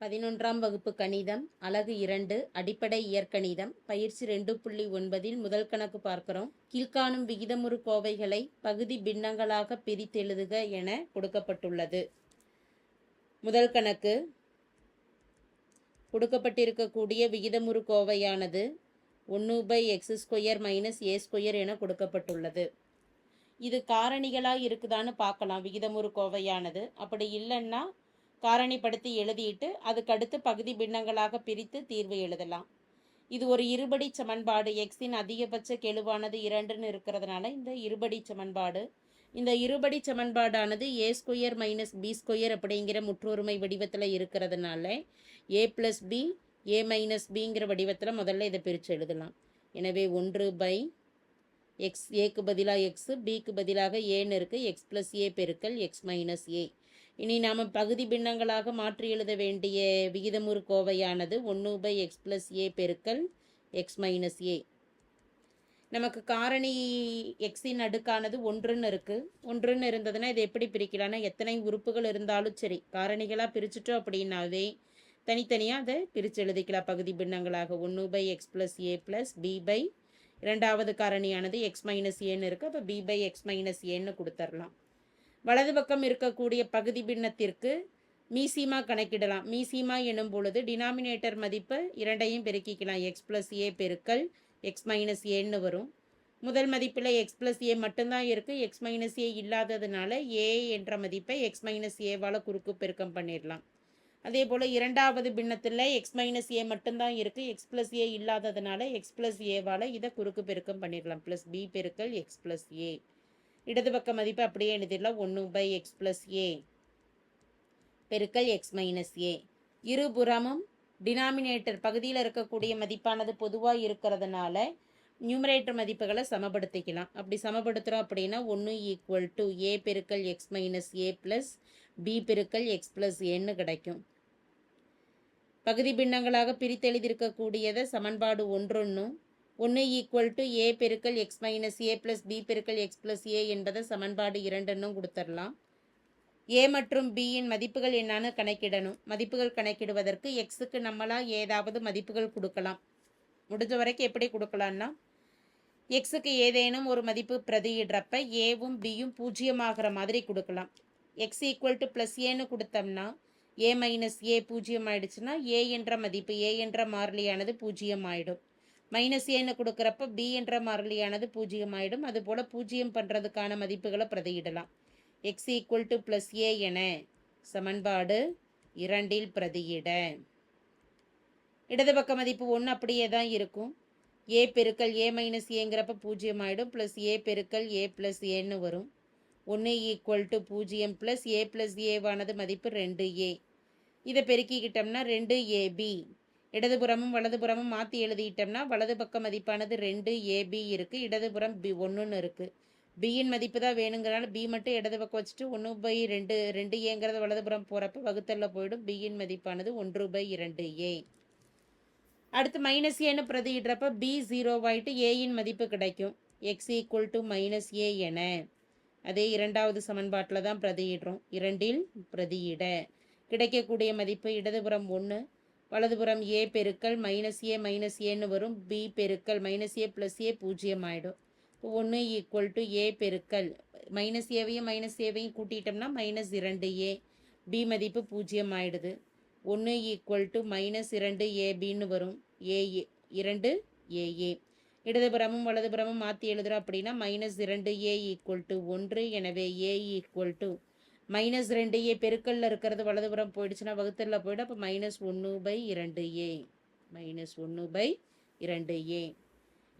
பதினொன்றாம் வகுப்பு கணிதம் அலகு இரண்டு அடிப்படை இயற்கணிதம் பயிற்சி ரெண்டு புள்ளி ஒன்பதில் முதல் கணக்கு பார்க்கிறோம். கீழ்காணும் விகிதமுறு கோவைகளை பகுதி பின்னங்களாக பிரித்தெழுதுக என கொடுக்கப்பட்டுள்ளது. முதல் கணக்கு. கொடுக்கப்பட்டிருக்கக்கூடிய விகிதமுறு கோவையானது ஒன்று by X square minus A square என கொடுக்கப்பட்டுள்ளது. இது காரணிகளாக இருக்குதான்னு பார்க்கலாம். விகிதமுறு கோவையானது. அப்படி இல்லைன்னா காரணிப்படுத்தி எழுதிட்டு அதுக்கடுத்து பகுதி பின்னங்களாக பிரித்து தீர்வு எழுதலாம். இது ஒரு இருபடி சமன்பாடு. எக்ஸின் அதிகபட்ச கெழுவானது இரண்டுன்னு இருக்கிறதுனால இந்த இருபடி சமன்பாடு. இந்த இருபடி சமன்பாடானது A square minus B square அப்படிங்கிற முற்றொருமை வடிவத்தில் இருக்கிறதுனால A plus B A minus பிங்கிற வடிவத்தில் முதல்ல இதை பிரித்து எழுதலாம். எனவே ஒன்று பை எக்ஸ் ஏக்கு பதிலாக எக்ஸு பிக்கு பதிலாக ஏன்னு இருக்குது எக்ஸ் ப்ளஸ் ஏ பெருக்கல் எக்ஸ் மைனஸ் ஏ இனி நாம் பகுதி பின்னங்களாக மாற்றி எழுத வேண்டிய விகிதமுறு கோவையானது ஒன்று பை எக்ஸ் ப்ளஸ் ஏ பெருக்கல் எக்ஸ் மைனஸ் ஏ நமக்கு காரணி எக்ஸின் அடுக்கானது ஒன்றுன்னு இருக்குது ஒன்றுன்னு இருந்ததுன்னா இதை எப்படி பிரிக்கலாம்னா எத்தனை உறுப்புகள் இருந்தாலும் சரி. காரணிகளாக பிரிச்சுட்டோம் அப்படின்னாவே தனித்தனியாக அதை பிரித்து எழுதிக்கலாம். பகுதி பின்னங்களாக ஒன்று by X plus A plus B by இரண்டாவது காரணியானது எக்ஸ் மைனஸ் ஏன்னு இருக்குது அப்போ பி பை எக்ஸ் மைனஸ் ஏன்னு கொடுத்துர்லாம். வலது பக்கம் இருக்கக்கூடிய பகுதி பின்னத்திற்கு மீசிமா கணக்கிடலாம். மீசிமா எனும் பொழுது டினாமினேட்டர் மதிப்பு இரண்டையும் பெருக்கிக்கலாம். எக்ஸ் ப்ளஸ் ஏ பெருக்கல் எக்ஸ் மைனஸ் ஏன்னு வரும். முதல் மதிப்பில் எக்ஸ் ப்ளஸ் ஏ மட்டும்தான் இருக்குது எக்ஸ் மைனஸ் ஏ இல்லாததுனால ஏ என்ற மதிப்பை எக்ஸ் மைனஸ் ஏவால் குறுக்கு பெருக்கம் பண்ணிடலாம். அதே போல் இரண்டாவது பின்னத்தில் எக்ஸ் மைனஸ் ஏ மட்டும்தான் இருக்குது எக்ஸ் ப்ளஸ் ஏ இல்லாததுனால எக்ஸ் ப்ளஸ் ஏவால் இதை குறுக்கு பெருக்கம் பண்ணிடலாம். ப்ளஸ் பி பெருக்கல் எக்ஸ் ப்ளஸ் ஏ இடது பக்க மதிப்பு அப்படியே எழுதிடலாம். ஒன்று பை எக்ஸ் ப்ளஸ் ஏ பெருக்கல் எக்ஸ் மைனஸ் ஏ இருபுறமும் டினாமினேட்டர் பகுதியில் இருக்கக்கூடிய மதிப்பானது பொதுவாக இருக்கிறதுனால நியூமரேட்டர் மதிப்புகளை சமப்படுத்திக்கலாம். அப்படி சமப்படுத்துகிறோம் அப்படின்னா ஒன்று ஈக்குவல் டு ஏ பெருக்கல் X minus A plus B பெருக்கல் எக்ஸ் ப்ளஸ் ஏன்னு கிடைக்கும். பகுதி பின்னங்களாக பிரித்தெழுதியிருக்கக்கூடியதை சமன்பாடு ஒன்றொன்றும் ஒன்று ஈக்குவல் டு ஏ பெருக்கல் X minus A plus B பெருக்கல் எக்ஸ் ப்ளஸ் ஏ என்பதை சமன்பாடு இரண்டுன்னும் கொடுத்துடலாம் ஏ மற்றும் பியின் மதிப்புகள் என்னன்னு கணக்கிடணும். மதிப்புகள் கணக்கிடுவதற்கு எக்ஸுக்கு நம்மளாக ஏதாவது மதிப்புகள் கொடுக்கலாம். முடிஞ்ச வரைக்கும் எப்படி கொடுக்கலான்னா எக்ஸுக்கு ஏதேனும் ஒரு மதிப்பு பிரதியிடுறப்ப ஏவும் பியும் பூஜ்ஜியமாகிற மாதிரி கொடுக்கலாம். எக்ஸ் ஈக்குவல் டு ப்ளஸ் ஏன்னு கொடுத்தோம்னா ஏ மைனஸ் ஏ பூஜ்ஜியம் ஆயிடுச்சுன்னா ஏ என்ற மதிப்பு ஏ என்ற மாறிலியானது பூஜ்ஜியம் ஆயிடும் மைனஸ் ஏன்னு கொடுக்குறப்ப பி என்ற மாறிலியானது பூஜ்ஜியம் ஆகிடும் அதுபோல் பூஜ்ஜியம் பண்ணுறதுக்கான மதிப்புகளை பிரதியிடலாம். X equal to plus A என சமன்பாடு இரண்டில் பிரதியிட. இடது பக்க மதிப்பு ஒன்று அப்படியே தான் இருக்கும். ஏ பெருக்கல் ஏ மைனஸ் ஏங்கிறப்ப பூஜ்ஜியம் ஆகிடும் ப்ளஸ் ஏ பெருக்கல் ஏ ப்ளஸ் ஏன்னு வரும். ஒன்று ஈக்குவல் டு பூஜ்ஜியம் ப்ளஸ் ஏ ப்ளஸ் ஏவானது மதிப்பு ரெண்டு ஏ இதை பெருக்கிக்கிட்டோம்னா ரெண்டு ஏபி இடதுபுறமும் வலதுபுறமும் மாற்றி எழுதிட்டோம்னா வலது பக்க மதிப்பானது ரெண்டு ஏபி இருக்குது இடதுபுறம் பி ஒன்றுன்னு இருக்குது பியின் மதிப்பு தான் வேணுங்கிறனால பி மட்டும் இடது பக்கம் வச்சுட்டு ஒன்று பை ரெண்டு ரெண்டு ஏங்கிறது வலதுபுறம் போகிறப்ப வகுத்தல்ல போயிடும். பியின் மதிப்பானது ஒன்று பை இரண்டு ஏ. அடுத்து மைனஸ் ஏன்னு பிரதியிடுறப்ப பி ஜீரோவாயிட்டு ஏயின் மதிப்பு கிடைக்கும். X equal to minus A என. அதே இரண்டாவது சமன்பாட்டில் தான் பிரதியிடுறோம். இரண்டில் பிரதியிட. கிடைக்கக்கூடிய மதிப்பு இடதுபுறம் ஒன்று வலதுபுறம் ஏ பெருக்கல் மைனஸ் ஏ மைனஸ் ஏன்னு வரும். பி பெருக்கல் மைனஸ் ஏ ப்ளஸ் ஏ பூஜ்ஜியம் ஆகிடும் இப்போ ஒன்று ஈக்குவல் டு ஏ பெருக்கல். மைனஸ் ஏவையும் மைனஸ் ஏவையும் கூட்டிட்டோம்னா மைனஸ் இரண்டு ஏ பி மதிப்பு பூஜ்ஜியம் ஆகிடுது ஒன்று ஈக்குவல் டு மைனஸ் இரண்டு ஏபின்னு வரும். ஏ இரண்டு ஏஏ இடதுபுறமும் வலதுபுறமும் மாற்றி எழுதுகிறோம் அப்படின்னா மைனஸ் இரண்டு ஏ ஈக்குவல் டு ஒன்று. எனவே ஏ ஈக்குவல் டு மைனஸ் ரெண்டு ஏ பெருக்கல்ல இருக்கிறது வலதுபுறம் போயிடுச்சுன்னா வகுத்தலில் போய்ட்டு அப்போ மைனஸ் ஒன்று பை இரண்டு ஏ மைனஸ் ஒன்று பை இரண்டு ஏ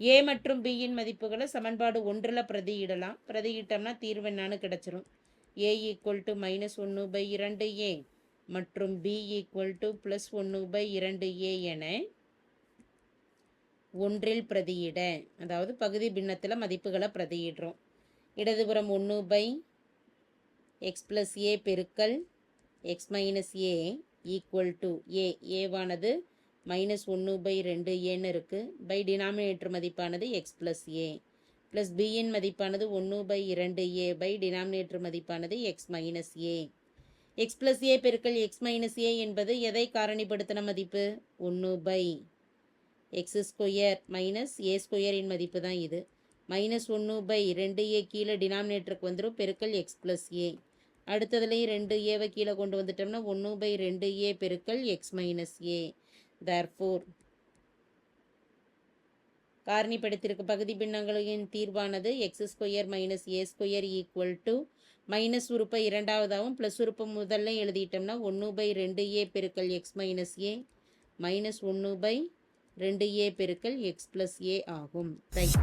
ஏ மற்றும் பியின் மதிப்புகளை சமன்பாடு ஒன்றில் பிரதியிடலாம். பிரதியிட்டோம்னா தீர்வு என்னான்னு கிடச்சிரும். ஏ ஈக்குவல் டு மைனஸ் ஒன்று பை இரண்டு ஏ மற்றும் பி ஈக்குவல் டு ப்ளஸ் ஒன்று பை இரண்டு ஏ என ஒன்றில் பிரதியிட. அதாவது பகுதி பின்னத்தில் மதிப்புகளை பிரதியிடுறோம். இடதுபுறம் ஒன்று பை எக்ஸ் ப்ளஸ் ஏ பெருக்கல் X minus A equal to A ஏவானது minus ஒன்று பை ரெண்டு ஏன்னு இருக்குது பை டினாமினேட்டர் மதிப்பானது எக்ஸ் ப்ளஸ் ஏ ப்ளஸ் பியின் மதிப்பானது ஒன்று பை இரண்டு ஏ பை டினாமினேட்டர் மதிப்பானது X minus A X plus A பெருக்கல் எக்ஸ் மைனஸ் ஏ என்பது எதை காரணிப்படுத்தின மதிப்பு? ஒன்று by X square minus A ஸ்கொயரின் மதிப்பு தான் இது. மைனஸ் ஒன்று பை ரெண்டு ஏ கீழே டினாமினேட்டருக்கு வந்துடும் பெருக்கல் எக்ஸ் ப்ளஸ் ஏ அடுத்ததுலேயும் ரெண்டு ஏவை கீழே கொண்டு வந்துட்டோம்னா ஒன்று பை ரெண்டு ஏ பெருக்கல் எக்ஸ் மைனஸ் ஏ தேர்ஃபோர் காரணிப்படுத்தியிருக்க பகுதி பின்னங்களின் தீர்வானது X square minus A square equal to minus உறுப்பை இரண்டாவதாகவும் ப்ளஸ் உறுப்பை முதல்ல எழுதிட்டோம்னா ஒன்று பை ரெண்டு ஏ பெருக்கல் எக்ஸ் மைனஸ் ஏ மைனஸ் ஒன்று பை ரெண்டு ஏ பெருக்கல் எக்ஸ் ப்ளஸ் ஏ ஆகும். ரைட்